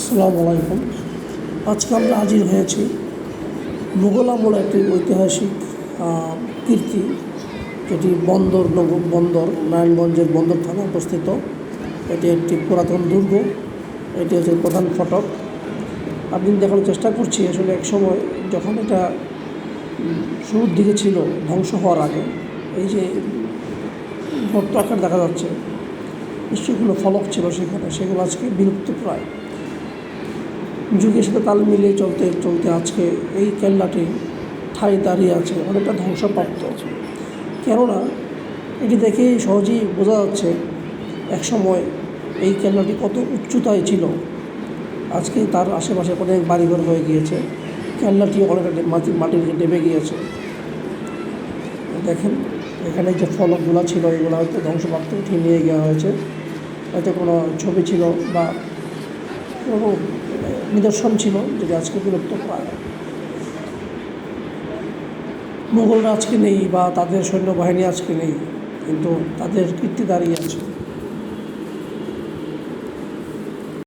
আসসালামু আলাইকুম। আজকে আমরা হাজির হয়েছি মুঘল আমল একটি ঐতিহাসিক কীর্তি যেটি বন্দর নব- বন্দর, নারায়ণগঞ্জের বন্দর থানা অবস্থিত। এটি একটি পুরাতন দুর্গ, এটি হচ্ছে প্রধান ফটক। আমি দেখানোর চেষ্টা করছি, আসলে এক সময় যখন এটা শুরুর দিকে ছিল, ধ্বংস হওয়ার আগে, এই যে গর্ত আকার দেখা যাচ্ছে, নিশ্চয়ই কোনো ফলক ছিল সেখানে, সেগুলো আজকে বিলুপ্ত প্রায়। যুগের সাথে তাল মিলিয়ে চলতে চলতে আজকে এই কেল্লাটি ঠাই দাঁড়িয়ে আছে, অনেকটা ধ্বংসপ্রাপ্ত আছে। কেননা, এটি দেখেই সহজেই বোঝা যাচ্ছে এক সময় এই কেল্লাটি কত উচ্চতায় ছিল। আজকে তার আশেপাশে অনেক বাড়িঘর হয়ে গিয়েছে, কেল্লাটি অনেকটা মাটি, মাটির ডেবে গিয়েছে। দেখেন, এখানে যে ফলকগুলো ছিল, এগুলো হয়তো ধ্বংসপ্রাপ্ত, উঠিয়ে নিয়ে যাওয়া হয়েছে। হয়তো কোনো ছবি ছিল বা নিদর্শন ছিল যদি আজকে বিলুপ্ত পায় মুঘলরা আজকে নেই বা তাদের সৈন্যবাহিনী আজকে নেই, কিন্তু তাদের কীর্তি দাঁড়িয়ে আছে।